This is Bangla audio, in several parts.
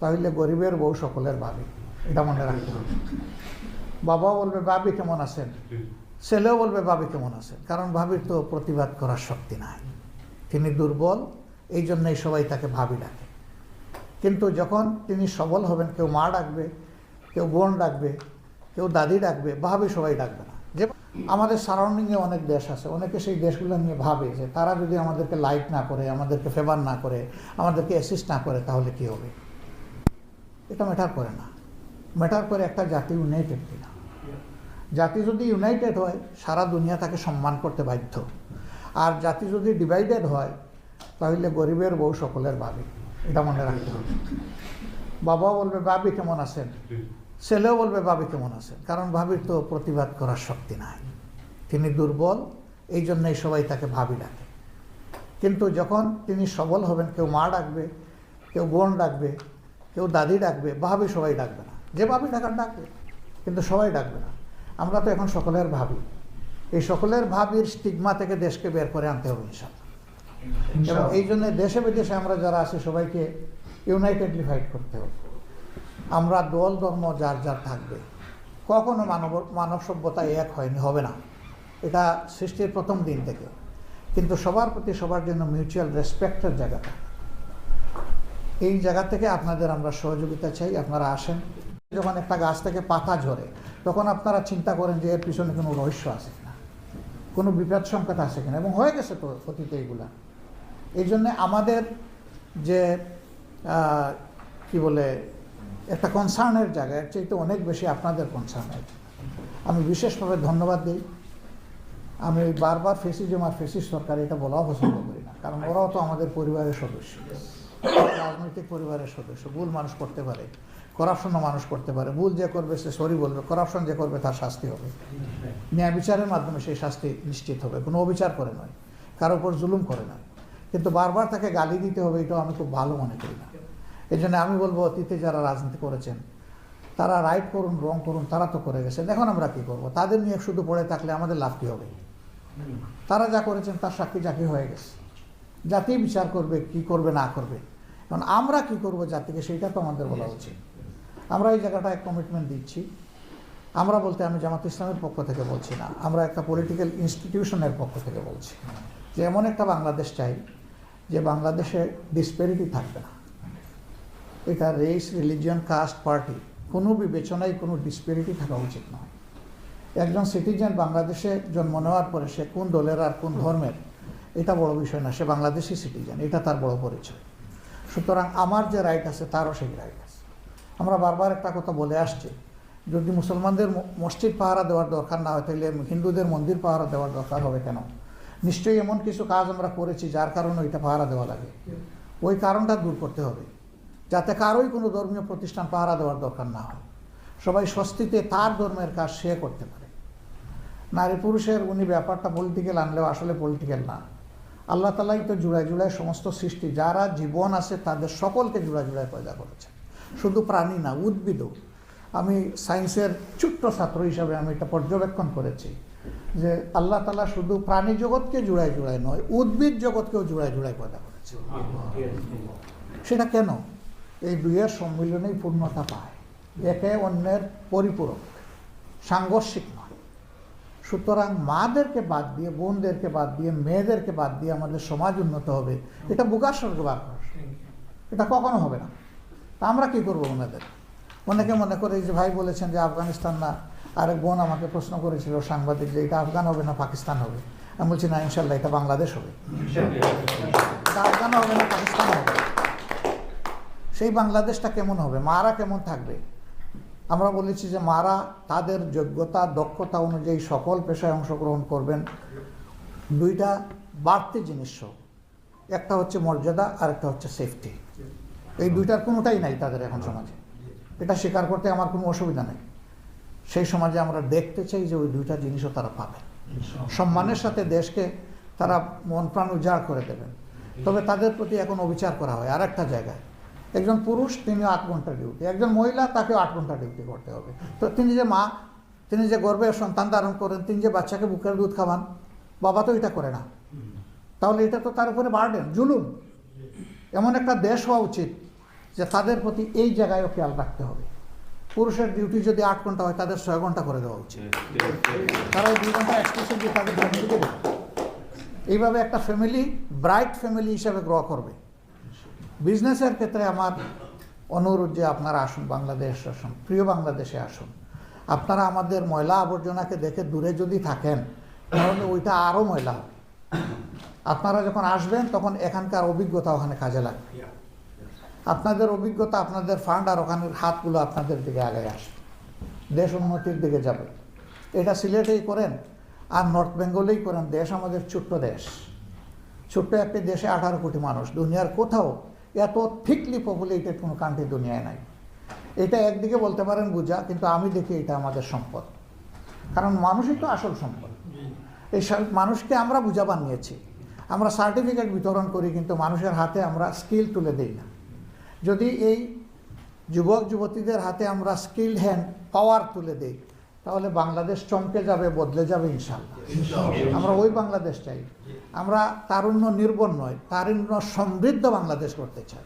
তাহলে গরিবের বউ সকলের ভাবি। এটা মনে রাখতে হবে। বাবা বলবে, ভাবি কেমন আছেন? ছেলেও বলবে, ভাবি কেমন আছেন? কারণ ভাবির তো প্রতিবাদ করার শক্তি নাই। তিনি দুর্বল, এই জন্যই সবাই তাকে ভাবি ডাকে। কিন্তু যখন তিনি সবল হবেন, কেউ মা ডাকবে, কেউ বোন ডাকবে, কেউ দাদি ডাকবে, ভাবি সবাই ডাকবে না। যে আমাদের সারাউন্ডিংয়ে অনেক দেশ আছে, অনেকে সেই দেশগুলো নিয়ে ভাবে যে তারা যদি আমাদেরকে লাইক না করে, আমাদেরকে ফেভার না করে, আমাদেরকে অ্যাসিস্ট না করে, তাহলে কি হবে? এটা ম্যাটার করে না। ম্যাটার করে একটা জাতি ইউনাইটেড কিনা। জাতি যদি ইউনাইটেড হয়, সারা দুনিয়া তাকে সম্মান করতে বাধ্য। আর জাতি যদি ডিভাইডেড হয়, তাহলে গরিবের বউ সকলের ভাবি। এটা মনে রাখতে হবে। বাবা বলবে, ভাবি কেমন আছেন? ছেলেও বলবে, ভাবি কেমন আছেন? কারণ ভাবির তো প্রতিবাদ করার শক্তি নাই। তিনি দুর্বল, এই জন্যই সবাই তাকে ভাবি ডাকে। কিন্তু যখন তিনি সবল হবেন, কেউ মা ডাকবে, কেউ বোন ডাকবে কেউ দাদি ডাকবে ভাবি সবাই ডাকবে না। যে ভাবি ডাকার ডাকবে কিন্তু সবাই ডাকবে না। আমরা তো এখন সকলের ভাবি। এই সকলের ভাবির স্টিগমা থেকে দেশকে বের করে আনতে হবে ইনশাল্লাহ এবং এই জন্য দেশে বিদেশে আমরা যারা আছি সবাইকে ইউনাইটেডলি ফাইট করতে হবে। আমরা দল ধর্ম যার যার থাকবে। কখনো মানব মানব সভ্যতা এক হয়নি হবে না। এটা সৃষ্টির প্রথম দিন থেকে। কিন্তু সবার প্রতি সবার জন্য মিউচুয়াল রেসপেক্টের জায়গাটা। এই জায়গা থেকে আপনাদের আমরা সহযোগিতা চাই, আপনারা আসেন। যখন একটা গাছ থেকে পাতা ঝরে, তখন আপনারা চিন্তা করেন যে এর পিছনে কোনো রহস্য আছে কিনা, কোনো বিপদ সংকেত আছে কিনা, এবং হয়ে গেছে তো অতীতে এইগুলা এই জন্যে আমাদের যে কি বলে, একটা কনসার্নের জায়গা, এর চাইতে অনেক বেশি আপনাদের কনসার্নের আমি বিশেষভাবে ধন্যবাদ দিই। আমি বারবার ফেসিজম আর ফেসিস সরকার এটা বলাও পছন্দ করি না, কারণ ওরাও তো আমাদের পরিবারের সদস্য। রাজনৈতিক পরিবারের সদস্য, ভুল মানুষ করতে পারে করাপশনও মানুষ করতে পারে, ভুল যে করবে সে সরি বলবে করাপশন যে করবে তার শাস্তি হবে। ন্যায় বিচারের মাধ্যমে সেই শাস্তি নিশ্চিত হবে, কোনো অবিচার করে নয়, কারও উপর জুলুম করে নয় কিন্তু বারবার তাকে গালি দিতে হবে, এটাও আমি খুব ভালো মনে করি না। এই জন্য আমি বলব, অতীতে যারা রাজনীতি করেছেন, তারা রাইট করুন রং করুন, তারা তো করে গেছেন। এখন আমরা কি করব? তাদের নিয়ে শুধু পড়ে থাকলে আমাদের লাভ কী হবে? তারা যা করেছেন তার সাক্ষী জাকি হয়ে গেছে। জাতি বিচার করবে কি করবে না করবে। এখন আমরা কি করব জাতিকে সেইটা তো আমাদের বলা উচিত। আমরা এই জায়গাটায় কমিটমেন্ট দিচ্ছি। আমরা বলতে আমি জামাত ইসলামের পক্ষ থেকে বলছি না। আমরা একটা পলিটিক্যাল ইনস্টিটিউশনের পক্ষ থেকে বলছি। যে এমন একটা বাংলাদেশ চাই যে বাংলাদেশে ডিসপেরিটি থাকবে না। এটা রেস রিলিজিয়ন কাস্ট পার্টি কোনো বিবেচনায় কোনো ডিসপেরিটি থাকা উচিত নয়। একজন সিটিজেন বাংলাদেশে জন্ম নেওয়ার পরে সে কোন দলের আর কোন ধর্মের এটা বড় বিষয় না, সে বাংলাদেশি সিটিজেন এটা তার বড় পরিচয়। সুতরাং আমার যে রাইট আছে, তারও সেই রাইট আছে। আমরা বারবার একটা কথা বলে আসছি, যদি মুসলমানদের মসজিদ পাহারা দেওয়ার দরকার না হয় তাহলে হিন্দুদের মন্দির পাহারা দেওয়ার দরকার হবে কেন? নিশ্চয়ই এমন কিছু কাজ আমরা করেছি যার কারণে ওইটা পাহারা দেওয়া লাগে। ওই কারণটা দূর করতে হবে, যাতে কারোই কোনো ধর্মীয় প্রতিষ্ঠান পাহারা দেওয়ার দরকার না হয়। সবাই স্বস্তিতে তার ধর্মের কাজ সে করতে পারে। নারী পুরুষের উনি ব্যাপারটা পলিটিক্যাল আনলেও আসলে পলিটিক্যাল না। আল্লাহ তালাই তো জুড়ায় জুড়ায় সমস্ত সৃষ্টি, যারা জীবন আছে তাদের সকলকে জুড়ায় জুড়ায় পয়দা করেছে শুধু প্রাণী না, উদ্ভিদও। আমি সায়েন্সের ছোট্ট ছাত্র হিসাবে আমি এটা পর্যবেক্ষণ করেছি যে আল্লাহ তালা শুধু প্রাণী জগৎকে জুড়ায় জুড়ায় নয়, উদ্ভিদ জগৎকেও জুড়ায় জুড়ায় পয়দা করেছে। সেটা কেন? এই দুইয়ের সম্মিলনেই পূর্ণতা পায়। একে অন্যের পরিপূরক, সাংঘর্ষিক নয়। সুতরাং মাদেরকে বাদ দিয়ে, বোনদেরকে বাদ দিয়ে, মেয়েদেরকে বাদ দিয়ে আমাদের সমাজ উন্নত হবে। এটা বুকার স্বর্গবার এটা কখনো হবে না। তা আমরা কি করব ওনাদের? অনেকে মনে করে যে ভাই বলেছেন যে আফগানিস্তান না, আরেক বোন আমাকে প্রশ্ন করেছিল সাংবাদিক যে এটা আফগান হবে না, পাকিস্তান হবে? আমি বলছি, না, ইনশাল্লাহ, এটা বাংলাদেশ হবে। এটা আফগান হবে না, পাকিস্তান হবে? সেই বাংলাদেশটা কেমন হবে? মারা কেমন থাকবে? আমরা বলেছি যে মারা তাদের যোগ্যতা, দক্ষতা অনুযায়ী সকল পেশায় অংশগ্রহণ করবেন। দুইটা বাড়তি জিনিস একটা হচ্ছে মর্যাদা আর একটা হচ্ছে সেফটি এই দুইটার কোনোটাই নাই তাদের এখন সমাজে। এটা স্বীকার করতে আমার কোনো অসুবিধা নেই। সেই সমাজে আমরা দেখতে চাই যে ওই দুইটা জিনিসও তারা পাবে সম্মানের সাথে দেশকে তারা মন প্রাণ উজাড় করে দেবেন। তবে তাদের প্রতি এখন অবিচার করা হয়। আর একটা জায়গায় একজন পুরুষ, তিনি আট ঘণ্টা ডিউটি। একজন মহিলা তাকেও আট ঘণ্টা ডিউটি করতে হবে। তো তিনি যে মা, তিনি যে গর্বে সন্তান ধারণ করেন, তিনি যে বাচ্চাকে বুকের দুধ খাওয়ান, বাবা তো এটা করে না। তাহলে এটা তো তার উপরে বার্ডেন জুলুম। এমন একটা দেশ হওয়া উচিত যে তাদের প্রতি এই জায়গায়ও খেয়াল রাখতে হবে। পুরুষের ডিউটি যদি আট ঘণ্টা হয়, তাদের ছয় ঘণ্টা করে দেওয়া উচিত। তারা দুই ঘণ্টা এক্সপ্রেশনলি তাদের এইভাবে একটা ফ্যামিলি ব্রাইট ফ্যামিলি হিসাবে গ্রো করবে। বিজনেসের ক্ষেত্রে আমার অনুরোধ যে আপনারা আসুন বাংলাদেশ আসুন প্রিয় বাংলাদেশে আসুন। আপনারা আমাদের ময়লা আবর্জনাকে দেখে দূরে যদি থাকেন তাহলে ওইটা আরও ময়লা হবে। আপনারা যখন আসবেন তখন এখানকার অভিজ্ঞতা ওখানে কাজে লাগবে। আপনাদের অভিজ্ঞতা আপনাদের ফান্ড আর ওখানের হাতগুলো আপনাদের দিকে আগে আসবে। দেশ উন্নতির দিকে যাবে। এটা সিলেটেই করেন আর নর্থ বেঙ্গলেই করেন। দেশ আমাদের ছোট্ট দেশ। ছোট্ট একটি দেশে আঠারো কোটি মানুষ। দুনিয়ার কোথাও এত থিকলি পপুলেটেড কোনো কান্ট্রি দুনিয়ায় নাই। এটা একদিকে বলতে পারেন বোঝা কিন্তু আমি দেখি এটা আমাদের সম্পদ। কারণ মানুষই তো আসল সম্পদ। এই মানুষকে আমরা বোঝা বানিয়েছি। আমরা সার্টিফিকেট বিতরণ করি, কিন্তু মানুষের হাতে আমরা স্কিল তুলে দিই না। যদি এই যুবক যুবতীদের হাতে আমরা স্কিল হ্যান্ড পাওয়ার তুলে দিই তাহলে বাংলাদেশ চমকে যাবে বদলে যাবে ইনশাল্লাহ আমরা ওই বাংলাদেশ চাই। আমরা তারুণ্য নির্ভর নয় তারুণ্য সমৃদ্ধ বাংলাদেশ করতে চাই।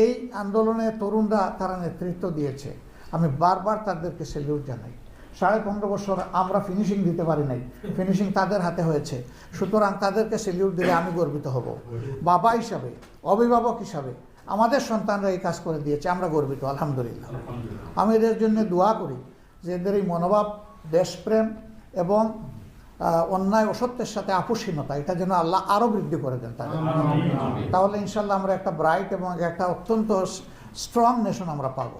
এই আন্দোলনে তরুণরা তারা নেতৃত্ব দিয়েছে। আমি বারবার তাদেরকে সেলিউট জানাই। সাড়ে পনেরো বছর আমরা ফিনিশিং দিতে পারি নাই। ফিনিশিং তাদের হাতে হয়েছে। সুতরাং তাদেরকে সেলিউট দিলে আমি গর্বিত হব। বাবা হিসাবে অভিভাবক হিসাবে আমাদের সন্তানরা এই কাজ করে দিয়েছে আমরা গর্বিত আলহামদুলিল্লাহ। আমি এদের জন্য দোয়া করি। যে এদের এই মনোভাব দেশপ্রেম এবং অন্যায় অসত্যের সাথে আপোষহীনতা এটা যেন আল্লাহ আরও বৃদ্ধি করে দেন তাদের। তাহলে ইনশাল্লাহ আমরা একটা ব্রাইট এবং একটা অত্যন্ত স্ট্রং নেশন আমরা পাবো।